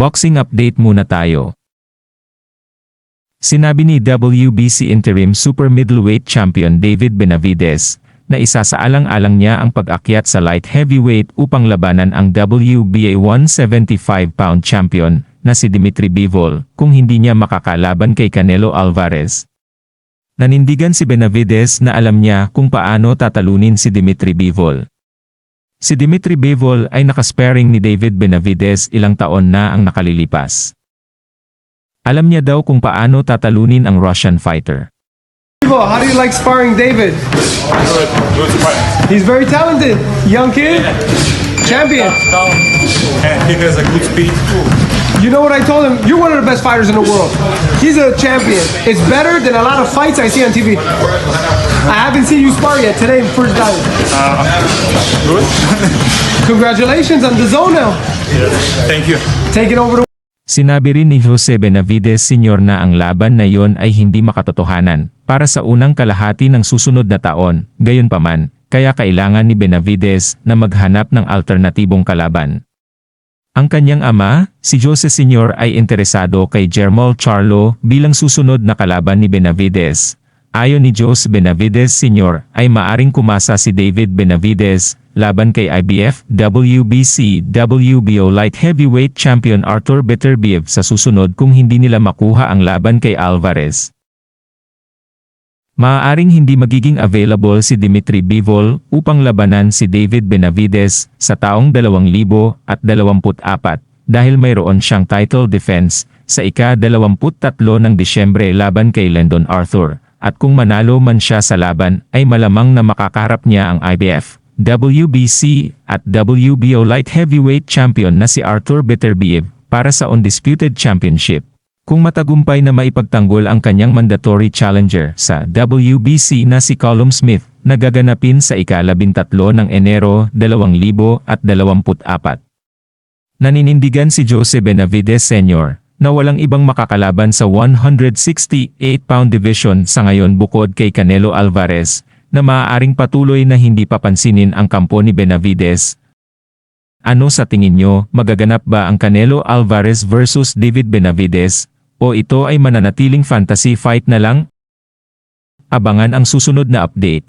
Boxing update muna tayo. Sinabi ni WBC Interim Super Middleweight Champion David Benavides na isa sa alang-alang niya ang pag-akyat sa light heavyweight upang labanan ang WBA 175-pound champion na si Dimitri Bivol kung hindi niya makakalaban kay Canelo Alvarez. Nanindigan si Benavides na alam niya kung paano tatalunin si Dimitri Bivol. Si Dimitri Bivol ay nakasparing ni David Benavides ilang taon na ang nakalilipas. Alam niya daw kung paano tatalunin ang Russian fighter. How do you like sparring David? Good, good fight. He's very talented. Young kid, champion. And he has a good speed too. You know what I told him? You're one of the best fighters in the world. He's a champion. It's better than a lot of fights I see on TV. I haven't seen you spar yet. Today, first time. Good. Congratulations on the zone now. yes. Thank you. Taking over the Sinabi rin ni Jose Benavides Sr. na ang laban na iyon ay hindi makatotohanan para sa unang kalahati ng susunod na taon, gayunpaman, kaya kailangan ni Benavides na maghanap ng alternatibong kalaban. Ang kanyang ama, si Jose Sr. ay interesado kay Jermol Charlo bilang susunod na kalaban ni Benavides. Ayon ni Jose Benavides Sr. ay maaring kumasa si David Benavides laban kay IBF, WBC, WBO Light Heavyweight Champion Arthur Beterbiev sa susunod kung hindi nila makuha ang laban kay Alvarez. Maaaring hindi magiging available si Dimitri Bivol upang labanan si David Benavides sa taong 2024 dahil mayroon siyang title defense sa ika-23 ng Disyembre laban kay Lyndon Arthur at kung manalo man siya sa laban ay malamang na makakarap niya ang IBF, WBC at WBO Light Heavyweight Champion na si Arthur Beterbiev para sa Undisputed Championship. Kung matagumpay na maipagtanggol ang kanyang mandatory challenger sa WBC na si Callum Smith na gaganapin sa ika-13 ng Enero 2024. Naninindigan si Jose Benavides Sr. na walang ibang makakalaban sa 168-pound division sa ngayon bukod kay Canelo Alvarez na maaaring patuloy na hindi papansinin ang kampo ni Benavides. Ano sa tingin nyo, magaganap ba ang Canelo Alvarez versus David Benavides? O ito ay mananatiling fantasy fight na lang? Abangan ang susunod na update.